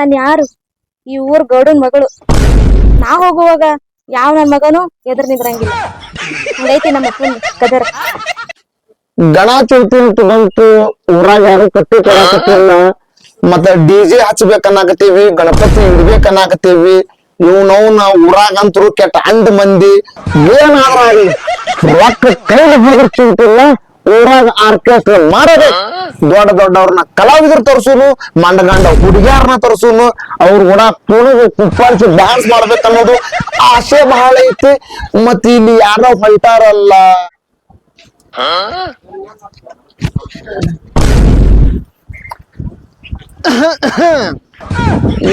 ನಾನ್ ಯಾರು? ಈ ಊರ್ ಗೌಡನ್ ಮಗಳು. ನಾ ಹೋಗುವಾಗ ಯಾವ ನನ್ ಮಗನು ಎದುರು ನಿಂದ್ರಂಗಿಲ್ಲ. ಹಂಗೈತಿ ನಮ್ಮ ಅಪ್ಪನ ಕದರ ಗಣ ಚೌತಿ ಅಂತ ಬಂತು ಊರಾಗ ಯಾರು ಕಟ್ಟಿ ಕೊಡಾಕತ್ತಿಲ್ಲ. ಮತ್ತ ಡಿಜೆ ಹಚ್ಬೇಕನ್ನಾಕತ್ತೀವಿ, ಗಣಪತಿ ಇಡ್ಬೇಕನ್ನಾಕತ್ತೀವಿ. ಇವ್ನವ್ನ ನಾವು ನಾವು ಊರಾಗಂತರು ಕೆಟ್ಟ ಅಂಡ್ ಮಂದಿ. ಏನಾದ್ರೂ ಆಗ್ಲಿ, ರೊಕ್ಕ ಕೈಲಿ ಬೀರ್ತಿಲ್ಲ ಊರಾಗ ಆರ್ಕೆಸ್ಟ್ರಾ ಮಾಡೋದು ದೊಡ್ಡ ದೊಡ್ಡವ್ರನ್ನ ಕಲಾವಿದ್ರು ತರ್ಸೂನು ಮಂಡಗಂಡ ಹುಡುಗಿಯಾರನ್ನ ತರ್ಸೂನು ಅವ್ರ ಕೂಡ ಕುಣಿದು ಕುಪ್ಪಳಿಸಿ ಡ್ಯಾನ್ಸ್ ಮಾಡ್ಬೇಕನ್ನೋದು ಆಸೆ ಬಹಳ ಐತಿ. ಮತ್ ಇಲ್ಲಿ ಯಾರೋ ಹೊಲ್ಟಾರಲ್ಲ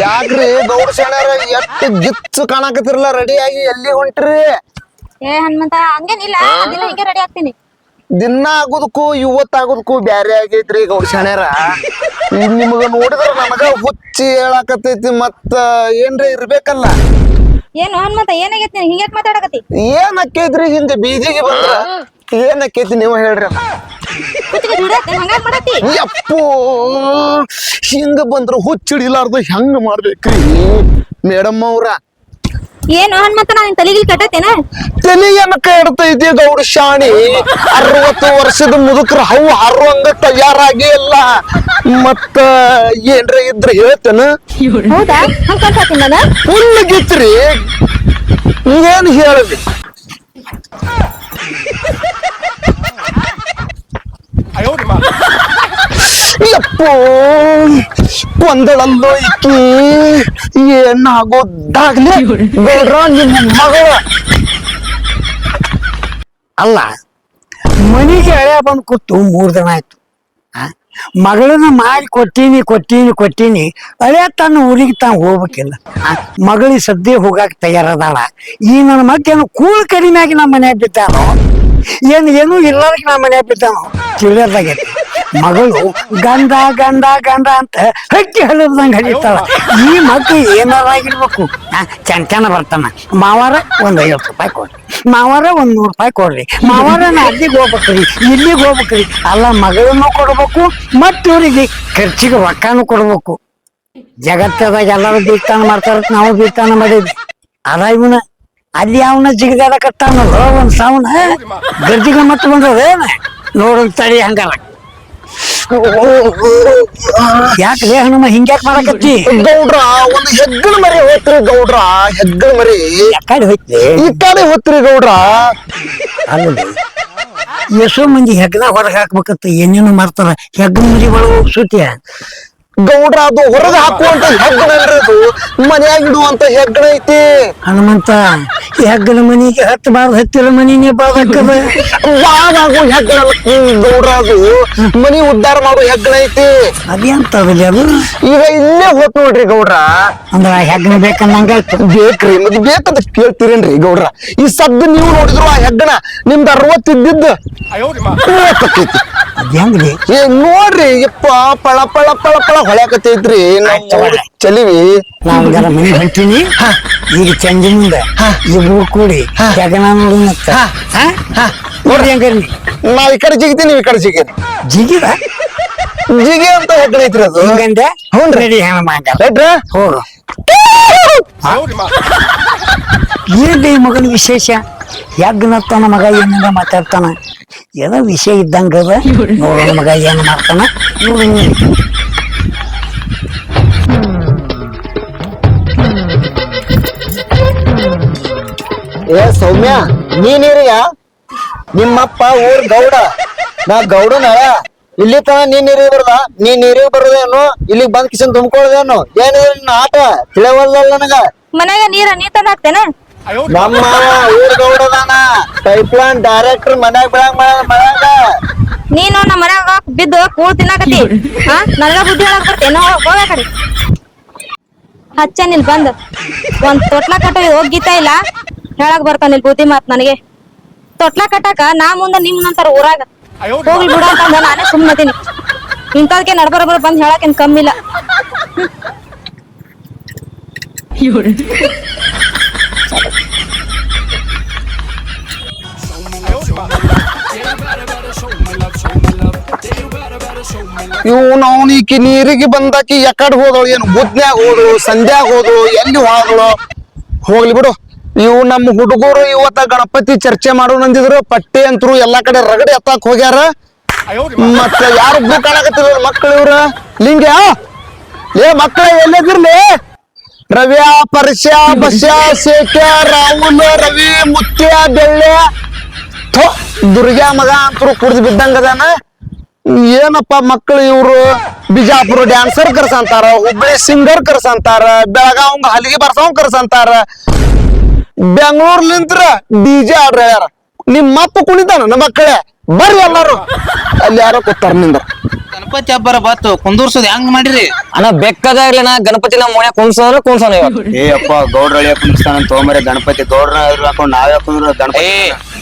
ಯಾಕ್ರಿ ಗೌಡ ಶಾಣ್ಯಾರ ಎಷ್ಟ್ ಗಿಚ್ಚು ಕಾಣಕತ್ತಿರಲ್ಲ ರೆಡಿ ಆಗಿ ಎಲ್ಲಿ ಹೊಂಟ್ರಿ? ಏ ಹನುಮಂತ ಹಂಗೇನಿಲ್ಲ ಹೀಗೆ ರೆಡಿ ಆಗ್ತೀನಿ. ದಿನ ಆಗೋದಕ್ಕೂ ಇವತ್ತಾಗೋದಕ್ಕೂ ಬ್ಯಾರೆ ಆಗೈತ್ರಿ ಗೌಡ ಶಾಣ್ಯಾರ. ಈಗ ನಿಮಗ ನೋಡಿದ್ರ ನನಗ ಹುಚ್ಚಿ ಹೇಳಾಕತ್ತೈತಿ ಮತ್ತ ಏನ್ರ ಇರ್ಬೇಕಲ್ಲ. ಏನು ಮತ್ತ ಏನಾಗೈತಿ ನೀನ್? ಹಿಂಗ್ಯಾಕ್ ಮಾತಾಡಕತ್ತಿ? ಏನ್ ಅಕ್ಕೈತ್ರಿ ಹಿಂಗ ಬೀದಿಗೆ ಬಂದ್ರ? ಏನ್ ಅಕ್ಕೈತಿ ನೀವು ಹೇಳ್ರಿ ಕುತ್ತಿಗೆ ದುಡ್ಡೈತಿ ಹಂಗಾಗ್ ಮಾಡತ್ತಿ? ಯಪ್ಪೋ ಹಿಂಗ ಬಂದ್ರ ಹುಚ್ಚಿಡಿಲಾರ್ದು ಹೆಂಗ ಮಾಡ್ಬೇಕ್ರಿ? ಮೇಡಮ್ ಅವ್ರ ಏನು ಹನುಮಂತ ನಾನು ತಲೆಗಿಲ್ ಕಟ್ಟತ್ತೇನ ತಲೆಯನ್ನ ಕಡ್ತೈತಿ ಗೌಡ ಶಾಣಿ? ಅರವತ್ತು ವರ್ಷದ ಮುದುಕರ ಹವು ಹರಂಗ ತಯಾರಾಗಿ ಇಲ್ಲ ಮತ್ತ ಏನ್ರ ಇದ್ರ ಹೇಳ್ತೇನ? ಹೌದಾ? ಹಂಗ ನಾನು? ಗಿತ್ರಿ. ಏನ್ ಹೇಳಲಿ? ಯಪ್ಪೋ ಒಂದಳಲ್ಲೋ ಇಕ್ಕಿ ಏನಾಗೋದಾಗ್ಲಿ ಬೇಡ್ರ ನಿಮ್ಮ ಮಗಳ ಅಲ್ಲ, ಮನೆಗೆ ಎಳೆ ಬಂದು ಕೂತು ಮೂರ್ ದಿನ ಆಯ್ತು? ಮಗಳನ್ನ ಮಾಡಿ ಕೊಟ್ಟೀನಿ ಕೊಟ್ಟೀನಿ ಕೊಟ್ಟೀನಿ. ಅಳೆ ತನ್ನ ಊರಿಗೆ ತಾನು ಹೋಗ್ಬೇಕಿಲ್ಲ? ಮಗಳಿಗೆ ಸದ್ಯ ಹೋಗಾಕ ತಯಾರದಾಳ. ಈ ನನ್ನ ಮಕ್ಕೇನು ಕೂಳು ಕಡಿಮೆ ಆಗಿ ನಮ್ಮ ಮನ್ಯಾಗ ಬಿದ್ದಾನೋ? ಏನು, ಏನೂ ಇಲ್ಲದಕ್ಕೆ ನಮ್ಮ ಮನ್ಯಾಗ ಬಿದ್ದಾನೋ? ತಿಳಿಯೋದಾಗೈತಿ. ಮಗಳು ಗಂಧ ಗಂಧ ಗಂಧ ಅಂತ ಹಕ್ಕಿ ಹಲದಂಗ ಹಲಿತಾಳ ಈ ಮಕ್ಕಳು ಏನಾರಾಗಿರ್ಬೇಕು ಚೆನ್ನ ಚೆನ್ನ ಬರ್ತಾನ ಮಾವಾರ ಒಂದ್ ಐವತ್ತು ರೂಪಾಯಿ ಕೊಡ್ರಿ. ಮಾವಾರ ಒಂದ್ ನೂರು ರೂಪಾಯಿ ಕೊಡ್ರಿ. ಮಾವಾರ ನಾ ಅಲ್ಲಿಗೆ ಹೋಗ್ಬೇಕ್ರಿ ಇಲ್ಲಿಗೆ ಹೋಗ್ಬೇಕ್ರಿ. ಅಲ್ಲ ಮಗಳನ್ನು ಕೊಡ್ಬೇಕು ಮತ್ತ ಇವ್ರಿಗೆ ಖರ್ಚಿಗೆ ರೊಕ್ಕನು ಕೊಡ್ಬೇಕು. ಜಗತ್ತದಾಗ ಎಲ್ಲರೂ ಬೀಳ್ತಾನ ಮಾಡ್ತಾರ ನಾವು ಬೀಳ್ತಾನ ಮಾಡಿದ್ವಿ. ಅದ ಇವನ ಅಲ್ಲಿ ಅವನ ಜಿಗದಾಡಕತ್ತಾನಲ್ಲ ಒಂದ್ ಸಾವನ. ಗರ್ಜಿಗೆ ಮತ್ತೆ ಬಂದದ ನೋಡೋನ್ ತಡಿ ಹಂಗಲ್ಲ ಯಾಕ್ರಿ ಹನುಮ ಹಿಂಗ್ಯಾಕ್ ಮಾಡಕತ್ತಿ? ಗೌಡ್ರ ಒಂದು ಹೆಗ್ಗಳ ಮರಿ ಹೋತ್ರಿ ಗೌಡ್ರ ಹೆಗ್ಗಳ ಮರಿ. ಯಾಕಡೆ ಹೋಯ್ತಿ ಈ ಕಡೆ ಹೋತ್ರಿ ಗೌಡ್ರ. ಅಲ್ಲಿ ಎಷ್ಟೋ ಮಂದಿ ಹೆಗ್ಗನ ಹೊರಗೆ ಹಾಕ್ಬೇಕತ್ತ ಏನೇನು ಮಾಡ್ತಾರ. ಹೆಗ್ಗನ ಮರಿ ಒಳಗೆ ಸುತ್ತಿಯ ಗೌಡ್ರ ಅದು ಹೊರಗೆ ಹಾಕುವಂತ ಹೆಗ್ಗಣ ಅಲ್ರಿ ಅದು. ಮನ್ಯಾಗ ಇಡುವಂತ ಹೆಗ್ಗಣ ಐತಿ. ಹನುಮಂತ ಈ ಹೆಗ್ಗನ ಮನಿಗೆ ಹತ್ತು ಬಾರ್ದು ಹತ್ತಿರ ಮನಿನೇ ಬಾದಕ್ಕದ ಬಾದಾಗು ಹೆಗ್ಗಣ ಗೌಡ್ರ ಅದು ಮನಿ ಉದ್ಧಾರ ಮಾಡೋ ಹೆಗ್ಗಣ ಐತಿ. ಅದೇಂತದ್ರಿ ಅದು? ಈಗ ಇಲ್ಲೇ ಹೋತ್ ನೋಡ್ರಿ ಗೌಡ್ರ. ಅಂದ್ರ ಹೆಗ್ಗಣ ಹೆಗ್ಗನ ಬೇಕಂದಂಗಾಯ್ತು ಬೇಕ್ರಿ ಮತ್ ಬೇಕಂತ ಕೇಳ್ತೀರೇನ್ರಿ ಗೌಡ್ರ. ಈ ಸದ್ದು ನೀವು ನೋಡಿದ್ರು ಆ ಹೆಗ್ಗಣ ನಿಮ್ದು ಅರವತ್ತಿದ್ದಿದ್ದು? ಅಯ್ಯೋ ಅದ್ ಹೆಂಗ್ರಿ ಏ ನೋಡ್ರಿ ಯಪ್ಪ ಪಳ ಪಳ ಪಳ ಪಳ ಹೊಳ್ಯಾಕತ್ತೈತ್ರಿ ಚಲಿವಿ. ನಾವ್ ಜರ ಮನಿ ಹೊಂಟೀನಿ ಈಗ ಚಂದಿ ಮುಂದೆ ಇಬ್ರು ಕೂಡಿ ಹೆಗ್ಗನ ನೋಡಿನತ್ತ ನೋಡ್ರಿ ಹಂಗಾರಿ ನಾವ್ ಈ ಕಡೆ ಜಿಗಿತೀನಿ ನೀವು ಈ ಕಡೆ ಜಿಗಿ ಜಿಗಿದ? ಜಿಗಿ ಅಂತ ಹೆಗ್ಗಣ ಐತ್ರಿ ಅದು. ಹಿಂಗಂದೆ? ಹ್ಞೂ ರೆಡಿ ಹೆಂಗ ಮಾಡ್ಯಾರ ರೈಟ್ರಾ ಹೋಗು. ಏನ್ರಿ ಈ ಮಗನ ವಿಶೇಷ? ಯಜ್ಞತ್ತನ ಮಗ ಏನಂದ ಮಾತಾಡ್ತಾನ? ಏನೋ ವಿಷಯ ಇದ್ದಂಗ ಅದ. ನೋಡೋಣ ಮಗ ಏನ್ ಮಾಡ್ತಾನ. ಏ ಸೌಮ್ಯ ನೀನಿರಿಯ? ನಿಮ್ಮಪ್ಪ ಊರ್ ಗೌಡ. ನಾ ಗೌಡನ ಇಲ್ಲಿ ತನ ನೀನ್ ನೀರಿಗೆ ಬರ್ದ? ನೀನ್ ನೀರಿಗೆ ಬರೋದೇನು? ಇಲ್ಲಿಗೆ ಬಂದ್ ಕಿಶನ್ ತುಂಬ್ಕೊಳ್ಳೋದೇನು ಏನಿದೆ ನಿನ್ನ ಆಟ? ತಿಳಿಯವಲ್ಲ ನನಗ. ಮನ್ಯಾಗ ನೀರ ನೀ ತಂದ ಹಾಕ್ತೇನ? ನಮ್ಮ ಊರ್ ಗೌಡದಾನ ಪೈಪ್ಲೈನ್ ಡೈರೆಕ್ಟರ್ ಮನ್ಯಾಗ ಬೆಳಗ್ ಮನ್ಯಾಗ. ನೀನು ನಮ್ಮ ಮನ್ಯಾಗ ಬಿದ್ದು ಕೂಳ್ ತಿನ್ನಾಕತ್ತಿ. ಹಾ? ನನಗ ಬುದ್ಧಿ ಹೇಳಕ್ ಬರ್ತೇನೋ ಹೋಗ ಕಡೆ. ಹಚ್ಚ ನೀನ್ ಬಂದ್. ಒಂದ್ ತೊಟ್ಲ ಕಟ್ಟ ಹೋಗಿತ್ತ ಇಲ್ಲ? ಹೇಳಕ್ ಬರ್ತಾನ ಇಲ್ಲಿ ಬುದ್ಧಿ ಮಾತ್ ನನಗೆ. ತೊಟ್ಲ ಕಟ್ಟಾಕ ನಾ ಮುಂದ ನಿಮ್ ನಂತರ ಊರಾಗ. ಹೋಗಿ ಬಿಡ ಅಂತಂದ ನಾನೇ ಸುಮ್ಮನತೀನಿ ಇಂಥದ್ಕೆ ನಡ್ಬರಬರ ಬಂದ್ ಹೇಳಕ್ ಏನ್ ಕಮ್ಮಿಲ್ಲ ಇವ್ ಅವ್ನ ಈಕಿ ನೀರಿಗೆ ಬಂದಾಕಿ ಎಕಡ್ ಹೋದಳು, ಏನು ಬುದ್ನ್ಯಾಗ ಹೋದಳು, ಸಂಧ್ಯಾಗ ಹೋದಳು, ಎಲ್ಲಿ ಹೋದಳು? ಹೋಗ್ಲಿ ಬಿಡು. ಇವು ನಮ್ಮ ಹುಡುಗರು ಇವತ್ತ ಗಣಪತಿ ಚರ್ಚೆ ಮಾಡೋಣ ಅಂದಿದ್ರು ಪಟ್ಟಿ ಅಂತರು ಎಲ್ಲಾ ಕಡೆ ರಗಡೆ ಎತ್ತಾಕ್ ಹೋಗ್ಯಾರ. ಮತ್ತ ಯಾರು ಒಬ್ರು ಕಾಣಕತ್ತಿದ್ರು ಮಕ್ಕಳು ಇವ್ರ? ಲಿಂಗ ಏ ಮಕ್ಕಳ ಎಲ್ಲದಿರ್ಲಿ ರವ್ಯ ಪರ್ಶ್ಯ ಬಸ್ಯ ಶೇಖ್ಯ ರಾಹುಲ್ ರವಿ ಮುತ್ಯ ಬೆಳ್ಳೆ. ಥೋ, ದುರ್ಗ್ಯಾ ಮಗ ಅಂತರು ಕುಡ್ದು ಬಿದ್ದಂಗದಾನ ಏನಪ್ಪ ಮಕ್ಕಳು ಇವ್ರು? ಬಿಜಾಪುರ ಡ್ಯಾನ್ಸರ್ ಕರ್ಸಂತಾರ ಹುಬ್ಬಳ್ಳಿ ಸಿಂಗರ್ ಕರ್ಸಂತಾರ ಬೆಳಗಾವ್ ಹಲಿಗೆ ಬರ್ಸವ್ ಕರ್ಸಂತಾರ. ಬೆಂಗಳೂರ್ಲಿಂತ್ರ ಡಿಜೆ ಆಡ್ರ ಯಾರ? ನಿಮ್ಮ ಮಪ್ಪ ಕುಣಿತಾನ ನಮ್ಮ ಮಕ್ಕಳೇ? ಬರ್ರಿ ಎಲ್ಲಾರು. ಅಲ್ಲಿ ಯಾರೋ ಕೂತಾರ ನಿಂದ್ರ. ಗಣಪತಿ ಹಬ್ಬ ಬತ್ತು ಕುಂದೂರ್ಸೋದ್ ಹೆಂಗ್ ಮಾಡಿರಿ? ಅಣ್ಣ ಬೆಕ್ಕದ ಇರ್ಲಿ ನಾ ಗಣಪತಿ ನಮ್ಮ ಮನೆ ಕುಣ್ಸೋಣ ಇವಾಗ ಏ ಅಪ್ಪ ಗೌಡ್ರಳ್ಳಿ ಕುಂದಿಸ್ತಾನ ತಗೊಂಬರಿ ಗಣಪತಿ ಗೌಡ್ರ ಹಾಕೊಂಡು ನಾವೇ ಕುಂದ್ರ ಏ ಗಣಪತಿ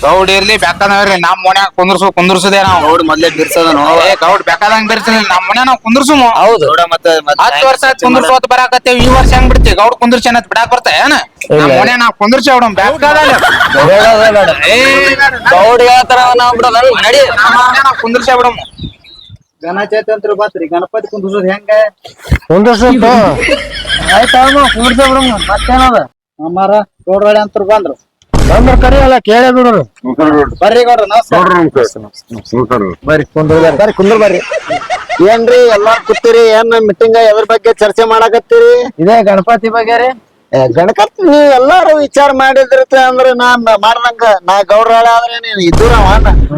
ಗೌಡ್ ಇರ್ಲಿ ಬೆಕ್ಕದ್ರಿ ನಮ್ ಮನ್ಯಾಗ ಕುಂದ್ರಸು ಕುಂದ್ರಸದೇ ನಾವು. ಗೌಡ್ ಮೊದ್ಲೇ ಬಿರ್ಸದ ಏ ಗೌಡ್ ಬೆಕ್ಕದಂಗ್ ಬಿರ್ಸಿಲ್ಲ ನಮ್ ಮನೆ ನಾವ್ ಕುಂದರ್ಸು ಹೌದು. ಗೌಡ ಮತ್ತೆ ಹತ್ತು ವರ್ಷ ಆಯ್ತು ಕುಂದರ್ಸೋತ್ ಬರಾಕತ್ತೇವ್ ಈ ವರ್ಷ ಹೆಂಗ್ ಬಿಡ್ತೀವಿ ಗೌಡ್ ಕುಂದರ್ಸಿ ಅನ್ನತ್ ಬಿಡಾಕ್ ಬರ್ತಾ ಏನ? ನಮ್ ಮನೆ ನಾವ್ ಕುಂದರ್ಸಿ ಅವ್ಡ ಏ ಗೌಡ್ ಹೇಳ್ತಾರ ನಾವ್ ಬಿಡೋಣ ನಡಿ. ನಮ್ಮ ಮನೆ ನಾವ್ ಕುಂದರ್ಸಿ ಬಿಡಮ್ ಗಣಚೇತ ಅಂತ ಬತ್ರಿ ಗಣಪತಿ ಕುಂದಿಸೋದ್ ಹೆಂಗ? ಮತ್ತೇನದ ಅಮ್ಮಾರ ಗೌಡ್ರಳ್ಳಿ ಅಂತ ಬಂದ್ರು. ಬಂದ್ರ ಕರಿಯಲ್ಲ ಕೇಳೇ ಬಿಡೋರು ಬರ್ರಿ ಗೌಡ್ರ ನಮಸ್ಕಾರ. ಬರ್ರಿ ಕುಂದ್ರ ಬರ್ರಿ ಬರ್ರಿ ಕುಂದ್ರ ಬರ್ರಿ. ಏನ್ರಿ ಎಲ್ಲಾರು ಕೂತೀರಿ? ಏನ್ ಮೀಟಿಂಗ್ ಎದ್ರ ಬಗ್ಗೆ ಚರ್ಚೆ ಮಾಡಾಕತ್ತೀರಿ? ಇದೇ ಗಣಪತಿ ಬಗ್ಗೆ ರೀ. ಏ, ಗಣಪತಿ ನೀವ್ ಎಲ್ಲಾರು ವಿಚಾರ ಮಾಡಿದ್ರತೆ ಅಂದ್ರೆ ನಾ ಮಾಡ್ದಂಗ ನಾ ಗೌಡ್ರಾಳ ಆದ್ರೆ ನೀನ್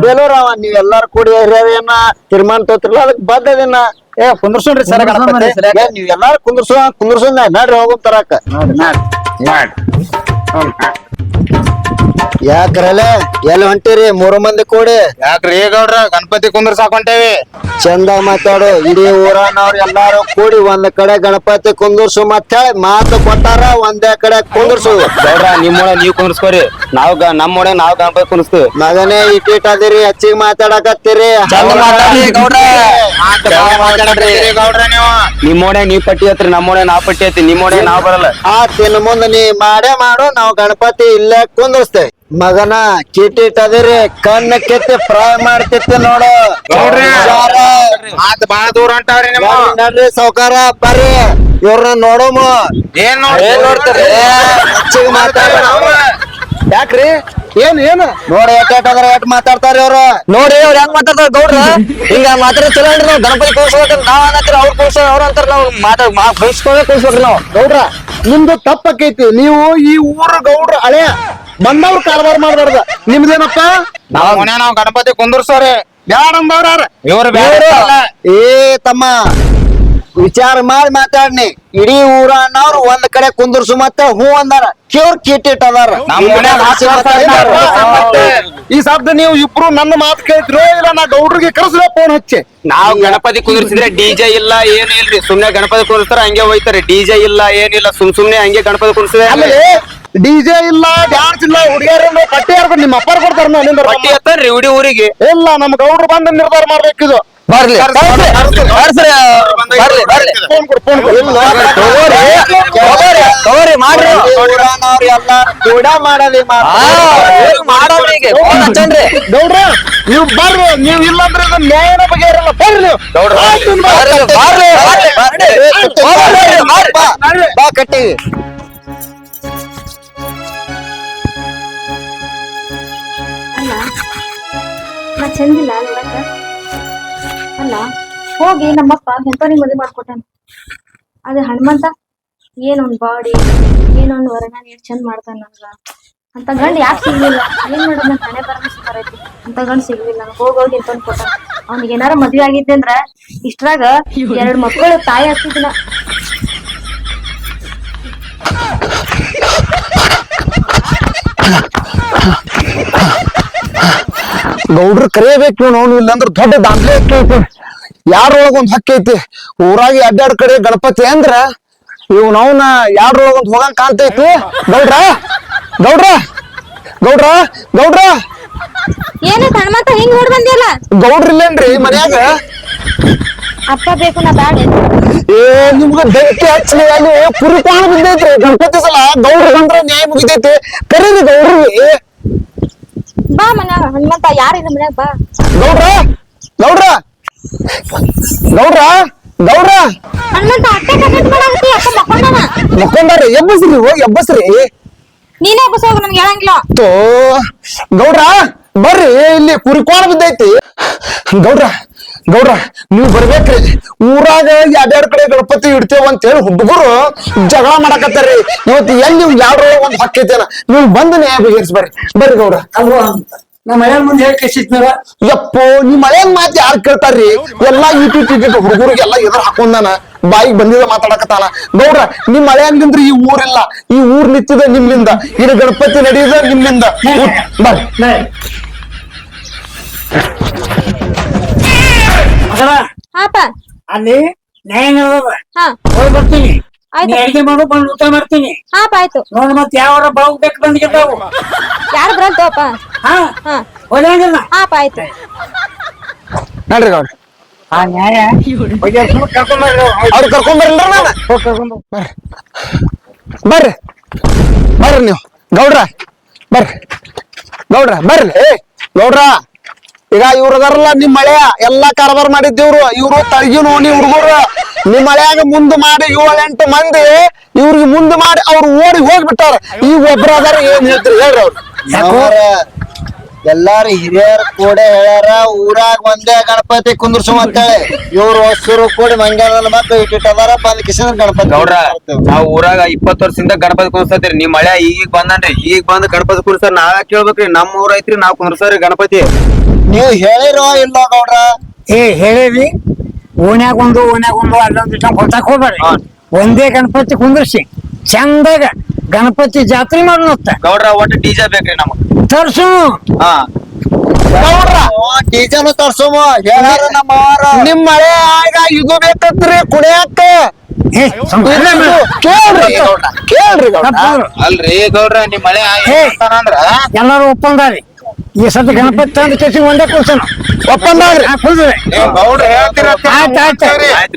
ಬೇಲೂರ್ ಅವ ನೀವ್ ಎಲ್ಲಾರು ಕೂಡಿ ಹಿರಿಯರೇನ ತೀರ್ಮಾನ ತೋತಿರ್ಲ ಅದಕ್ ಬದ್ದದಿನ ಏ ಕುಂದ್ರಸೋಣ್ರಿ ಸರ್ ನೀವ್ ಎಲ್ಲಾರು ಕುಂದ್ರಸೋ ಕುಂದ್ರಸೋ ನಡ್ರಿ ಹೋಗುನ್ ತರಾಕ. ಯಾಕ್ರಲೆ? ಎಲ್ಲಿ ಹೊಂಟಿರಿ? ಮೂರು ಮಂದಿ ಕೂಡಿ. ಯಾಕ್ರಿ? ಗೌಡ್ರ ಗಣಪತಿ ಕುಂದ್ರ ಹಾಕೊಂತೇವಿ ಚಂದ ಮಾತಾಡು. ಇಡೀ ಊರನವ್ರು ಎಲ್ಲಾರು ಕೂಡಿ ಒಂದ್ ಕಡೆ ಗಣಪತಿ ಕುಂದರ್ಸು ಮತ್ತೆ ಮಾತು ಕೊಟ್ಟಾರ ಒಂದೇ ಕಡೆ ಕುಂದರ್ಸು. ಗೌಡ್ರ ನಿಮ್ಮೊಳ ನೀವ್ ಕುಂದರ್ಸ್ಕೋರಿ. ನಾವ್ ಗ- ನಮ್ಮೊಳಗೆ ನಾವ್ ಗಣಪತಿ ಕುಂದರ್ಸ್ತೀವಿ. ಮಗನೇ ಇಟ್ಟಿಟ್ ಅದಿರಿ ಹೆಚ್ಚಿಗೆ ಮಾತಾಡಕತ್ತೀರಿ. ಗೌಡ್ರ. ನೀವು? ನಿಮ್ಮೊಡೆ ನೀವ್ ಪಟ್ಟಿ ಹತ್ರಿ ನಮ್ಮೊಡೆ ನಾವ್ ಪಟ್ಟಿ ಹತ್ತಿ ನಿಮ್ಮೊಡೆ ನಾವ್ ಬರಲ್ಲ. ಆ ತಿನ್ನ ಮುಂದೆ ನೀ ಮಾಡೇ ಮಾಡು. ನಾವು ಗಣಪತಿ ಇಲ್ಲೇ ಕುಂದರ್ಸ್ತೇವೆ. ಮಗನ ಚೀಟಿ ಇಟ್ಟದಿರಿ ಕಣ್ಣ ಕೆತ್ತಿ ಫ್ರೈ ಮಾಡ್ತಿತ್ತು ನೋಡು. ನೋಡ್ರಿ. ಹುಷಾರ. ಮಾತ್ ಬಾಳ ದೂರ ಹೊಂಟಾವ್ರಿ ನಿಮ್ಮ ಸೌಕಾರ ನಡ್ರಿ ಸಾವ್ಕಾರ ಬರ್ರಿ. ಇವ್ರನ್ನ ನೋಡೋಮ. ಏನ್ ನೋಡ್ತಾರೆ? ಏನ್ ನೋಡ್ತೀರಿ? ಹೆಚ್ಚಿಗೆ ಮಾತಾಡ ಯಾಕ್ರಿ? ಏನ್ ಏನ್? ನೋಡಿ ಎಟ್ ಎಟ್ ಅದ್ರ ಎಟ್ ಮಾತಾಡ್ತಾರ ಇವ್ರು. ನೋಡಿ ಅವ್ರ ಹೆಂಗ್ ಮಾತಾಡ್ತಾರ ಗೌಡ್ರ? ಹಿಂಗ ಮಾತಾಡ ಚಲೋ ನಾವ್ ಗಣಪತಿ ಕುಣ್ಸ್ಬೇಕಂತ ನಾವ್ ಅನ್ನತ್ರ ಅವ್ರ ಕೂರ್ಸ ಅವ್ರ ಅಂತಾರ ನಾವ್ ಮಾತಾಡ್ ಕುಣ್ಸ್ಬೇಕ್ರಿ ನಾವು. ಗೌಡ್ರ ನಿಮ್ದು ತಪ್ಪಕ್ಕೈತಿ ನೀವು ಈ ಊರ ಗೌಡ್ರ ಹಳೆ. ಬಂದವ್ರ ಕಾರವಾರ ಮಾಡ್ಬಾರ್ದ. ನಿಮ್ದೇನಪ್ಪ? ನಾವ್ ಮನೆ ನಾವ್ ಗಣಪತಿ ಕುಂದರ್ಸೋರಿ. ಬ್ಯಾಡ ಅಂದವ್ರ? ಇವ್ರು ಏ ತಮ್ಮ ವಿಚಾರ ಮಾಡಿ ಮಾತಾಡ್ನಿ. ಇಡೀ ಊರನ್ನವ್ರು ಒಂದ್ ಕಡೆ ಕುಂದರ್ಸು ಮತ್ತೆ ಹೂ ಅಂದಾರ. ಕೇವ್ರ ಕಿಟ್ಟಿಟ್ ಅದಾರ. ಈ ಶಬ್ದ ನೀವು ಇಬ್ರು ನನ್ನ ಮಾತು ಕೇಳಿದ್ರು ಇಲ್ಲ ನಾ ಗೌಡ್ರಿಗೆ ಕರೆಸ್ರ ಫೋನ್ ಹಚ್ಚೆ. ನಾವ್ ಗಣಪತಿ ಕುಂದಿರ್ಸಿದ್ರೆ ಡಿಜೆ ಇಲ್ಲ ಏನು ಇಲ್ರಿ. ಸುಮ್ನೆ ಗಣಪತಿ ಕುಂದಿರ್ತಾರ ಹಂಗೆ ಹೋಯ್ತಾರೆ. ಡಿಜೆ ಇಲ್ಲ ಏನಿಲ್ಲ ಸುಮ್ ಸುಮ್ನೆ ಹಂಗೆ ಗಣಪತಿ ಕುಂದಿಸಿದ್ರೆ ಆಮೇಲೆ ಡಿಜೆ ಇಲ್ಲ ಡ್ಯಾನ್ಸ್ ಇಲ್ಲ ಹುಡುಗಿಯರ ಪಟ್ಟಿ ಹಾಕೊಂಡು ನಿಮ್ಮ ಅಪ್ಪಾರ ಕೊಡ್ತಾರ ನಿಂದ ಪಟ್ಟಿ ಹತ್ತಾರ್ರಿ ಇಡೀ ಊರಿಗೆ. ಇಲ್ಲ ನಮ್ ಗೌಡ್ರು ಬಂದ ನಿರ್ಧಾರ ಮಾಡ್ಬೇಕು ಇದು. ಕರ್ಸ್ರಿ, ಕರ್ಸ್ರಿ, ಬರ್ಲಿ ಬರ್ಲಿ. ಫೋನ್ ಕೊಡು ಫೋನ್ ಕೊಡು ತಗೋರಿ ಮಾಡ್ರಿ. ಕೂಡ ಮಾಡಲಿ ಹಚ್ಚನ್ರಿ. ಗೌಡ್ರ ನೀವು ಬರ್ರಿ ನೀವು ಇಲ್ಲಂದ್ರೆ ಇದು ನ್ಯಾಯನ ಬಗ್ಗೆ ಇರಲ್ಲ. ಬರ್ರಿ, ಬರ್ರಿ, ಬರ್ರಿ, ಬಾ ಕಟ್ಟಿ. ನಾ ಚಂದಿಲ್ಲ ನೋಡಕ್ಕ ಅಲ್ಲ. ಹೋಗಿ ನಮ್ಮಪ್ಪ ಎಂಥವ್ರಿಗೆ ಮದುವೆ ಮಾಡ್ಕೊಟ್ಟಾನ. ಅದೇ ಹನುಮಂತ, ಏನೊಂದ್ ಬಾಡಿ, ಏನೊಂದ್ ವರನ ಎಷ್ಟ್ ಚಂದ ಮಾಡ್ತಾನ ಅಂತ ಗಂಡ ಯಾಕೆ ಸಿಗ್ಲಿಲ್ಲ? ಏನ್ ಮಾಡೋದು? ಹಣೆ ಬರನ ಅಂತ ಗಂಡ ಸಿಗ್ಲಿಲ್ಲ. ನನಗೆ ಹೋಗಿ ಹೋಗಿ ಅಂತ ಕೊಟ್ಟ ಅವ್ನಿಗೆ ಏನಾರ ಮದ್ವೆ ಆಗಿದ್ದೆ ಅಂದ್ರ ಇಷ್ಟ್ರಾಗ ಎರಡು ಮಕ್ಕಳು ತಾಯಿ ಹತ್ತಿದಿನ ಗೌಡ್ರು ಅವನು ಇಲ್ಲ ಇಲ್ಲಾಂದ್ರೆ ದೊಡ್ಡ ದಾಂಧಲೆ ಐತಿ ಯಾರೊಳಗ ಒಂದ್ ಹಕ್ಕ ಐತಿ? ಊರಾಗಿ ಅಡ್ಡಾಡ್ ಕಡೆ ಗಣಪತಿ ಅಂದ್ರ ಇವ್ ನಾವ್ನ ಯಾರೊಳಗ ಒಂದ್ ಹೋಗಂಗ್ ಕಾಣ್ತೈತಿ? ಗೌಡ್ರ? ಗೌಡ್ರ? ಗೌಡ್ರ? ಗೌಡ್ರ? ಏನ ಹನುಮಂತ ಹಿಂಗ್ ಓಡ್ ಬಂದಿಯಲ್ಲ? ಗೌಡ್ರ ಇಲ್ಲೇನ್ರಿ ಮನ್ಯಾಗ? ಅಪ್ಪ ಬೇಕು ನಾ ಬ್ಯಾಡ. ಏ ನಿಮ್ಗ ಬೆಂಕಿ ಹಚ್ಚಲಿ ಅಲ್ಲಿ ಕುರಿ ಕಾಣ ಬಿದ್ದೈತ್ರಿ ಗಣಪತಿ ಸಲ. ಗೌಡ್ರ ಬಂದ್ರ ನ್ಯಾಯ ಮುಗಿತೈತಿ. ಕರೀರಿ ಗೌಡ್ರಿಗೆ. ಬಾ ಮನ ಹನುಮಂತ ಯಾರಿದ ಮನ್ಯಾಗ ಬಾ. ಗೌಡ್ರ ಗೌಡ್ರ ಗೌಡ್ರ ಗೌಡ್ರ. ಹನುಮಂತ ಅಟ್ಟೆ ಕಮೆಂಟ್ ಮಾಡಾಕತ್ತಿ ಮಕ್ಕೊಂಡನ ಮಕ್ಕೊಂಡಾರಿ ಎಬ್ಬಸ್ರಿ ಹೋಗಿ ಎಬ್ಬಸ್ರಿ. ನೀನೇ ಬಸೋಗ ನಮ್ಗೆ ಹೇಳಂಗಿಲ್ಲ. ತೋ ಗೌಡ್ರ ಬರ್ರಿ ಇಲ್ಲಿ ಕುರಿಕೋಣ ಬಿದ್ದೈತಿ. ಗೌಡ್ರ ಗೌಡ್ರ ನೀವು ಬರ್ಬೇಕ್ರಿ. ಊರಾಗ ಎರಡೆರಡು ಕಡೆ ಗಣಪತಿ ಇಡ್ತೇವ ಅಂತ ಹೇಳಿ ಹುಡುಗರು ಜಗಳ ಮಾಡಕತ್ತಾರ್ರಿ. ಇವತ್ತು ಎಲ್ಲಿ ನೀವು ಯಾವ್ದ್ರ ಒಂದ್ ಹಕ್ಕೈತೇನ ನೀವು ಬಂದು ನ್ಯಾಯ ಬಗೆಹರಿಸಿ ಬರ್ರಿ ಬರ್ರಿ ಗೌಡ್ರ ನಮ್ಮ ಮಳೆ ಮುಂದೆ ಹೇಳಿ ಯಪ್ಪೋ ನಿಮ್ ಮಳೆಯನ್ ಮಾತು ಯಾರು ಕೇಳ್ತಾರ್ರಿ? ಎಲ್ಲಾ ಇಟ್ಟು ಇಟ್ಟು ಹುಡುಗರಿಗೆಲ್ಲ ಎದುರು ಹಾಕೊಂಡಾನ. ಬಾಯಿಗೆ ಬಂದಿದ ಮಾತಾಡಕತ್ತಾನ. ಗೌಡ್ರ ನಿಮ್ ಮಳೆಯನ್ಲಿಂದ್ರ ಈ ಊರಿಲ್ಲ. ಈ ಊರ್ ನಿಂತಿದ ನಿಮ್ಲಿಂದ. ಇದು ಗಣಪತಿ ನಡೆಯುದ ನಿಮ್ಲಿಂದ. ಊಟ್- ಬರ್ರಿ. ಮಗಳ? ಹಾಪ ಅಲ್ಲಿ ನ್ಯಾಯ ಹಾ. ಹೋಗಿ ಬರ್ತೀನಿ. ಆಯ್ತು. ನೀ ಅಡಿಗೆ ಮಾಡು ಬಂದು ಊಟ ಮಾಡ್ತೀನಿ. ಹಾಪ ಆಯ್ತು. ನೋಡ್ ಮತ್ ಯಾವ ಬಾವು ಬೇಕು ಬಂದಿದ್ದಾವು ಯಾರು ಬರಲ್ತೋಪ ಹಾ? ಹಾ. ಹೋದಂಗಿಲ್ಲ ಹಾಪ ಆಯ್ತು. ನಡ್ರಿ ಗೌಡ್ರ. ಆ ನ್ಯಾಯ ಬಗೆಹರಿಸ್ಬಿಟ್ಟು ಕರ್ಕೊಂಡ್ ಬರ್ರಿ ಅವ್ರು. ಕರ್ಕೊಂಡ್ ನಾನು. ಬರ್ರಿ. ಬರ್ರಿ. ನೀವು. ಗೌಡ್ರ. ಬರ್ರಿ. ಗೌಡ್ರ ಬರ್ರಿ. ಗೌಡ್ರ. ಈಗ ಇವ್ರದಾರಲ್ಲ ನಿಮ್ ಮಳೆಯ ಎಲ್ಲಾ ಕಾರಬಾರ ಮಾಡಿದ್ದೇವ್ರು ಇವ್ರು ತಳಗಿ ನೋಡಿ ಹುಡುಗರು. ನಿಮ್ ಮಳೆಯಾಗ ಮುಂದ್ ಮಾಡಿ ಏಳು ಎಂಟು ಮಂದಿ ಇವ್ರಿಗೆ ಮುಂದ್ ಮಾಡಿ ಅವ್ರು ಓಡಿ ಹೋಗ್ಬಿಟ್ಟಾರ. ಈಗ ಒಬ್ರ ಅದಾರ ಏನ್ ಹೇಳ್ತೀರಿ ಹೇಳ್ರಿ ಅವ್ರ. ಎಲ್ಲಾರು ಹಿರಿಯರ್ ಕೂಡ ಹೇಳ್ಯಾರ ಊರಾಗ ಒಂದೇ ಗಣಪತಿ ಕುಂದ್ರಸು ಅಂತೇಳಿ ಇವ್ರು ಹೊಸರು ಕೂಡಿ ಮಂಗ್ಯಾನ ಮತ್ತೆ ಇಟ್ಟಿಟ್ಟದಾರ ಬಂದ್ ಕಿಶನ್ ಗಣಪತಿ ಗೌಡ್ರ ನಾವ್ ಊರಾಗ ಇಪ್ಪತ್ತು ವರ್ಷದಿಂದ ಗಣಪತಿ ಕುಂದ್ರಸ್ತೀರಿ ನಿಮ್ ಮಳೆ ಈಗ ಬಂದನ್ರಿ ಈಗ ಬಂದ್ ಗಣಪತಿ ಕುಂದ್ರಸ ನಾವ್ ಕೇಳ್ಬೇಕ್ರಿ ನಮ್ ಊರ್ ಐತ್ರಿ ನಾವ್ ಕುಂದ್ರಸ್ತಾರಿ ಗಣಪತಿ. ನೀವ್ ಹೇಳಿರೋ ಇಲ್ಲ ಗೌಡ್ರ? ಏ ಹೇಳಿರಿ. ಓನ್ಯಾಗ ಒಂದು ಓನ್ಯಾಗ ಒಂದು ಅಲ್ಲೊಂದು ಹೊತ್ತಾಕ್ ಹೋಗ್ಬೇಡ್ರಿ. ಒಂದೇ ಗಣಪತಿ ಕುಂದ್ರಸಿ ಚಂದಾಗ ಗಣಪತಿ ಜಾತ್ರೆ ಮಾಡೋಣತ್ತ ಗೌಡ್ರ ಒಟ್ಟ ಡಿಜೆ ಬೇಕ್ರಿ ನಮಗ್. ತರ್ಸು ಹಾ. ಗೌಡ್ರ. ನಿಮ್ ತರ್ಸುಮ. ಆಗ ನಮ್ಮ. ನಿಮ್ ಮಳೆಯಾಗ ಇದು ಬೇಕತ್ರಿ ಕುಡಿಯಾಕ ಕೇಳ್ರಿ ಗೌಡ್ರ. ಅಲ್ರಿ ಗೌಡ್ರ ನಿಮ್ ಮಳೆ ಏ. ಅಂದ್ರ ಎಲ್ಲಾರು ಒಪ್ಪಂದಾರಿ. ಈ ಸತ್ಯ ಗಣಪತಿ ತಂದು ಕೇಸಿ ಒಂದೇ ಕೂರ್ಸೋಣ. ಒಪ್ಪಂದ ಆಗ್ರಿ. ಆಯ್ತು ಆಯ್ತು.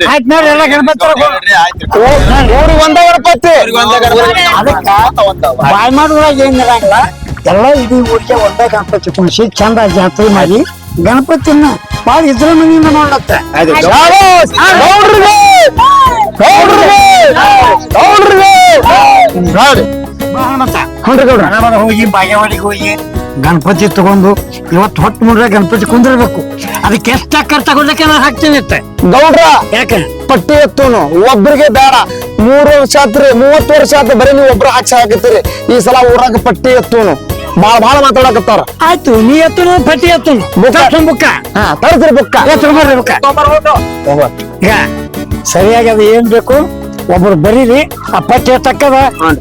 ಆಯ್ತು ಎಲ್ಲ ಗಣಪತಿ. ಊರಿಗೆ ಒಂದೇ ಗಣಪತಿ. ಅದಕ್ಕ ಬಾಯ್ ಮಾಡುವಾಗ ಏನಿಲ್ಲ ಎಲ್ಲ ಇಡೀ ಊರಿಗೆ ಒಂದೇ ಗಣಪತಿ ಕುಣಿಸಿ ಚಂದ ಜಾತ್ರೆ ಮಾಡಿ ಗಣಪತಿನ ಬಾಳ ಇದ್ರ ಮನೆಯಿಂದ! ನೋಡಿ. ಹೋಗಿ ಬಾಗೇವಾಡಿಗೆ ಹೋಗಿ ಗಣಪತಿ ತಗೊಂಡು ಇವತ್ತು ಹೊಟ್ಟು ಮುಡ್ರೆ ಗಣಪತಿ ಕುಂದಿರ್ಬೇಕು. ಅದಕ್ಕೆ ಎಷ್ಟು ಅಕ್ಕರ್ ತಗೊಳ್ಲಿಕ್ಕೆ ನಾನು ಹಾಕ್ತೀನಿ ಗೌಡ್ರ ಯಾಕೆ? ಪಟ್ಟಿ ಎತ್ತೋನು. ಒಬ್ರಿಗೆ ಬೇಡ. ಮೂರು ವರ್ಷ ಆತ್ರಿ ಮೂವತ್ತು ವರ್ಷ ಆತ ಬರೀ ನೀವು ಒಬ್ರು ಹಾಕ್ಸಿ ಹಾಕತ್ತೀರಿ. ಈ ಸಲ ಊರಾಗ ಪಟ್ಟಿ ಎತ್ತೋನು. ಬಾಳ ಬಾಳ ಮಾತಾಡಕತ್ತಾರ. ಆಯ್ತು ನೀ ಎತ್ತುನು ಪಟ್ಟಿ ಎತ್ತುನು. ಬುಕ್ಕ. ಬುಕ್ಕ. ಹಾ ತರ್ಸ್ರಿ ಬುಕ್ಕ. ಎತ್ತು ಬರ್ರಿ ಬುಕ್ಕ. ಈಗ ಸರಿಯಾಗಿ ಅದು ಏನ್ ಬೇಕು ಒಬ್ರು ಬರೀರಿ ಆ ಪಟ್ಟಿ ಎತ್ತಕ್ಕದ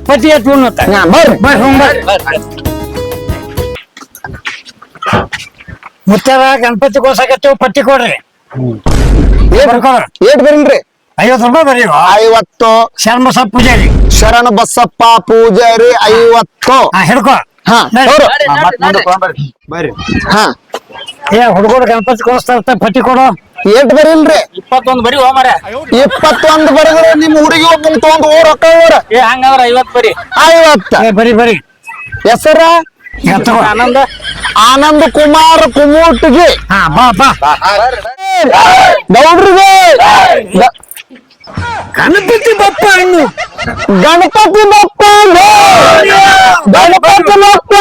ಪಟ್ಟಿ ಎತ್ತು ಬರ್ರಿ ಬರ್ರಿ. ಮುತ್ತಾರ ಗಣಪತಿ ಕೋಸಕತ್ತೇವ್ ಪಟ್ಟಿ ಕೊಡ್ರಿ. ಏಟ್ ಬರೀನ್ರಿ? ಐವತ್ತು ರೂಪಾಯಿ ಬರೀ ಐವತ್ತು. ಶರ್ಮಸ ಪೂಜಾರಿ. ಶರಣ ಬಸಪ್ಪ ಪೂಜಾರಿ ಐವತ್ತು. ಹಾ ಹಿಡ್ಕೊ. ಹಾ ನಡಿ. ಅವ್ರು. ಬರ್ರಿ. ಹಾ. ಏ ಹುಡುಗರು ಗಣಪತಿ ಕೋಸ್ತಾರ ಪಟ್ಟಿ ಕೊಡು. ಏಟ್ ಬರೀಲ್ರಿ ಇಪ್ಪತ್ತೊಂದು ಬರಿ ಹೋಮರ. ಇಪ್ಪತ್ತೊಂದು ಬರೆದ್ರೆ ನಿಮ್ ಹುಡುಗಿ ಒಬ್ಬನ್ ತಗೊಂಡ್ ಊರ್ ರೊಕ್ಕ ಊರ ಏ ಹಂಗಂದ್ರ ಐವತ್ ಬರಿ. ಐವತ್ತ. ಏ ಬರಿ ಬರಿ. ಹೆಸರ. ಆನಂದ ಆನಂದ ಕುಮಾರ್ ಕುಮೂಟ್ಗಿ. ಹಾ ಬಾ ಬಾ. ಗೌಡ್ರಿಗೆ. ಗಣಪತಿ ಬಪ್ಪ ಇನ್ನು. ಗಣಪತಿ ಬಪ್ಪ ಗಣಪತಿ ಬಪ್ಪ.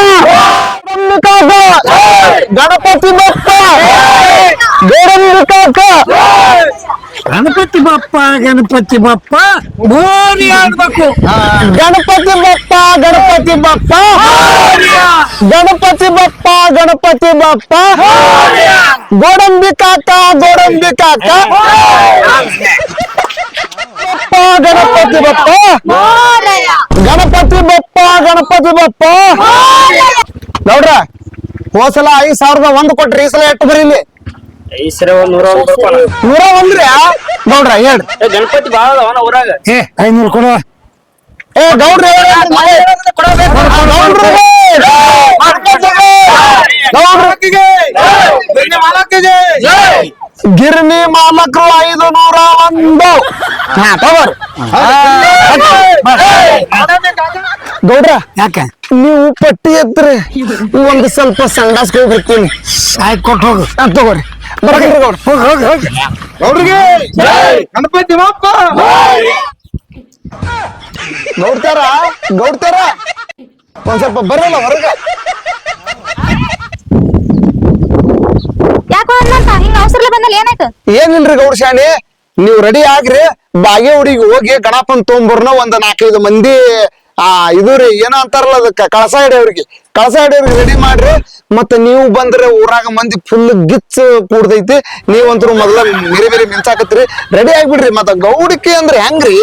ಗಣಪತಿ ಬಪ್ಪ. ಗೋಡಂಬಿ ಕಾಕ. ಗಣಪತಿ ಬಪ್ಪ ಗಣಪತಿ ಬಪ್ಪ ಮೋರಿ ಆಡ್ಬೇಕು ಗಣಪತಿ ಬಪ್ಪ ಗಣಪತಿ ಬಪ್ಪ. ಗಣಪತಿ ಬಪ್ಪ ಗಣಪತಿ ಬಪ್ಪ. ಗೋಡಂಬಿ ಕಾಕ ಗೋಡಂಬಿ ಕಾಕ ಬಪ್ಪ ಗಣಪತಿ ಬಪ್ಪ. ಗಣಪತಿ ಬಪ್ಪ ಗಣಪತಿ ಬಪ್ಪ. ನೋಡ್ರ ಹೋಸಲ ಐದ್ ಸಾವಿರದ ಒಂದ್ ಕೊಟ್ರಿ ಈ ಸಲ ಎಟ್ಟು ಬರೀಲಿ? ಐಸರ ಒಂದ್ ನೂರ ಒಂದ್ ಬರ್ಕೋಣ ನೂರ ಒಂದ್ರಿ? ನೋಡ್ರ ಹೇಳ್ರಿ ಗಣಪತಿ ಬಾಳ ಊರಾಗ. ಏ ಐನೂರು ಕೊಡ. ಏ ಗೌಡ್ರಿ ಗಿರಣಿ ಮಾಲಕರು ಐದು ನೂರ ಒಂದು. ಹಾ ತಗೋರಿ. ಗೌಡ್ರ ಯಾಕೆ? ನೀವು ಪಟ್ಟಿ ಎತ್ರಿ ಒಂದು ಸ್ವಲ್ಪ ಸಂಡಾಸ್ಕೊಂಡ್ಬಿಡ್ತೀನಿ ಆಯ್ತು ಕೊಟ್ಟು ಹೋಗು. ತಗೋರಿ. ಗೌಡ್ರಿಗೆ. ಗಣಪತಿ ಬಪ್ಪ. ಗೌಡ್ತಾರ? ಗೌಡ್ತಾರ? ಒಂದ್ ಸ್ವಲ್ಪ ಬರಲ್ಲ ಹೊರಗ. ಯಾಕೋ ಅಂದಂತ ಹಿಂಗ ಅವಸರಲೆ ಬಂದಲ್ಲಿ ಏನಾಯ್ತು ಏನಿಲ್ರಿ ಗೌಡ ಶಾಣಿ? ನೀವ್ ರೆಡಿ ಆಗ್ರಿ. ಬಾಗೆ ಹುಡಿಗೆ ಹೋಗಿ ಗಣಪನ್ ತೊಗೊಂಬರ್ನ ಒಂದ್ ನಾಲ್ಕೈದು ಮಂದಿ ಆ ಇದು ರೀ ಏನೋ ಅಂತಾರಲ್ಲ ಅದಕ್ಕ? ಕಳಸ ಹಿಡಿಯವ್ರಿಗೆ ಕಳಸ ಹಿಡಿಯವ್ರಿಗೆ ರೆಡಿ ಮಾಡ್ರಿ. ಮತ್ತ ನೀವು ಬಂದ್ರೆ ಊರಾಗ ಮಂದಿ ಫುಲ್ ಗಿಚ್ ಕೂಡ್ದೈತಿ. ನೀವಂತರೂ ಮೊದಲ ಬೇರೆ ಬೇರೆ ಮಿಂಚಾಕತ್ರಿ ರೆಡಿ ಆಗ್ಬಿಡ್ರಿ ಮತ್ತ ಗೌಡಿಕೆ ಅಂದ್ರೆ ಹೆಂಗ್ರಿ?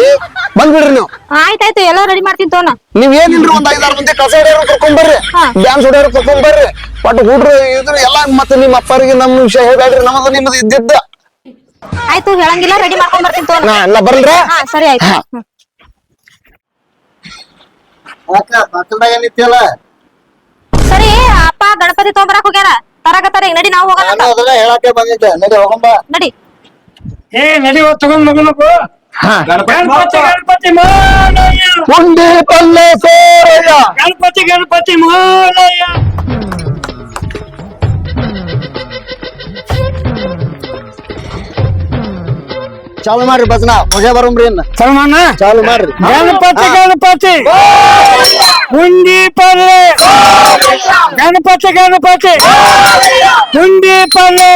ಬಂದ್ಬಿಡ್ರಿ ನೀವು. ಆಯ್ತಾಯ್ತು ಎಲ್ಲ ರೆಡಿ ಮಾಡ್ತೀನಿ ತೋನ. ನೀವ್ ಏನಿಲ್ರಿ ಒಂದ್ ಐದಾರು ಮಂದಿ ಕಸ ಹೊಡೆಯವ್ರು ಕರ್ಕೊಂಡ್ ಬರ್ರಿ ಹಾ. ಡ್ಯಾನ್ಸ್ ಹೊಡೆಯವ್ರು ಕರ್ಕೊಂಡ್ ಬರ್ರಿ. ಒಟ್ಟು ಹುಡ್ರು ಇದ್ರು ಎಲ್ಲಾ ಮತ್ತೆ ನಿಮ್ಮ ಅಪ್ಪರಿಗೆ ನಮ್ಮ ವಿಷಯ ಹೇಳ್ಬೇಡ್ರಿ ನಮ್ಮದು ನಿಮ್ದು ಇದ್ದಿದ್ದ. ಆಯ್ತು ಹೇಳಂಗಿಲ್ಲ ರೆಡಿ ಮಾಡ್ಕೊಂಡ್ ಬರ್ತೀನಿ ತೋನ. ನಾ ಎಲ್ಲ ಬರ್ಲ್ರ? ಹಾ ಸರಿ ಆಯ್ತು. ಯಾಕ ಪಕ್ಕದಾಗ ನಿಂತಿಯಲ್ಲ? ಗಣಪತಿ ತೊಗೊಂಬರಕ್ ಹೋಗ್ಯಾರ? ತರಕತ್ತಾರ ಈಗ ನಡಿ ನಾವು ಹೋಗೋಣ ನಾನು ಅದನ್ನ ಹೇಳಕ್ಕೆ ಬಂದಿದ್ದೆ. ನಡಿ ಹೋಗಂಬ ನಡಿ. ಏ ನಡಿ ಹೋಗ್ ತಗೊಂಡ್ ಮಗನಪ್ಪು ಗಣಪತಿ ಗಣಪತಿ ಉಂಡಿ ಪಲ್ಲೆ ಸೋರಯ್ಯ. ಗಣಪತಿ ಗಣಪತಿ ಚಾಲು ಮಾಡ್ರಿ ಭಜನಾ. ಮುಜೆ ಬರಂಬ್ರಿ ಇನ್ನ. ಸಲ್ಮಾನ ಚಾಲು ಮಾಡ್ರಿ. ಗಣಪತಿ ಗಣಪತಿ. ಹುಂಡಿ ಪಲ್ಲೆ. గణపతి గణపతి. కుండి పన్ను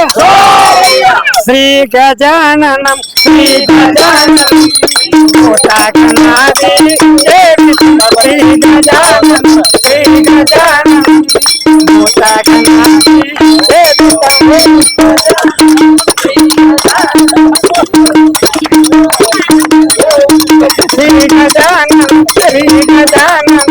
శ్రీ గజాననం శ్రీ గజాననం. శ్రీ గజానం శ్రీ గజానం శ్రీ గజానం శ్రీ గజానం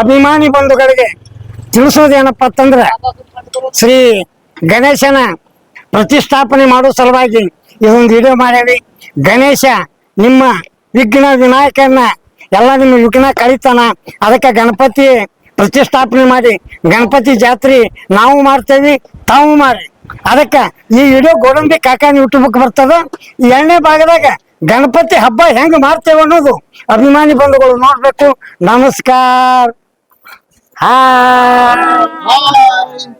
ಅಭಿಮಾನಿ ಬಂಧುಗಳಿಗೆ ತಿಳಿಸೋದೇನಪ್ಪ ಅಂತಂದ್ರೆ ಶ್ರೀ ಗಣೇಶನ ಪ್ರತಿಷ್ಠಾಪನೆ ಮಾಡೋ ಸಲುವಾಗಿ ಇದೊಂದು ವಿಡಿಯೋ ಮಾಡೇವಿ ಗಣೇಶ ನಿಮ್ಮ ವಿಘ್ನ ವಿನಾಯಕನ ಎಲ್ಲ ನಿಮ್ಮ ವಿಘ್ನ ಕಳಿತಾನ ಅದಕ್ಕೆ ಗಣಪತಿ ಪ್ರತಿಷ್ಠಾಪನೆ ಮಾಡಿ. ಗಣಪತಿ ಜಾತ್ರೆ ನಾವು ಮಾಡ್ತೇವೆ, ತಾವು ಮಾಡಿ ಅದಕ್ಕೆ ಈ ವಿಡಿಯೋ ಗೋಡಂಬಿ ಕಾಕಾನಿ ಯೂಟ್ಯೂಬ್ ಬರ್ತದ. ಎರಡನೇ ಭಾಗದಾಗ ಗಣಪತಿ ಹಬ್ಬ ಹೆಂಗ್ ಮಾಡ್ತೇವೆ ಅನ್ನೋದು ಅಭಿಮಾನಿ ಬಂಧುಗಳು ನೋಡ್ಬೇಕು. ನಮಸ್ಕಾರ. Hi. Hi.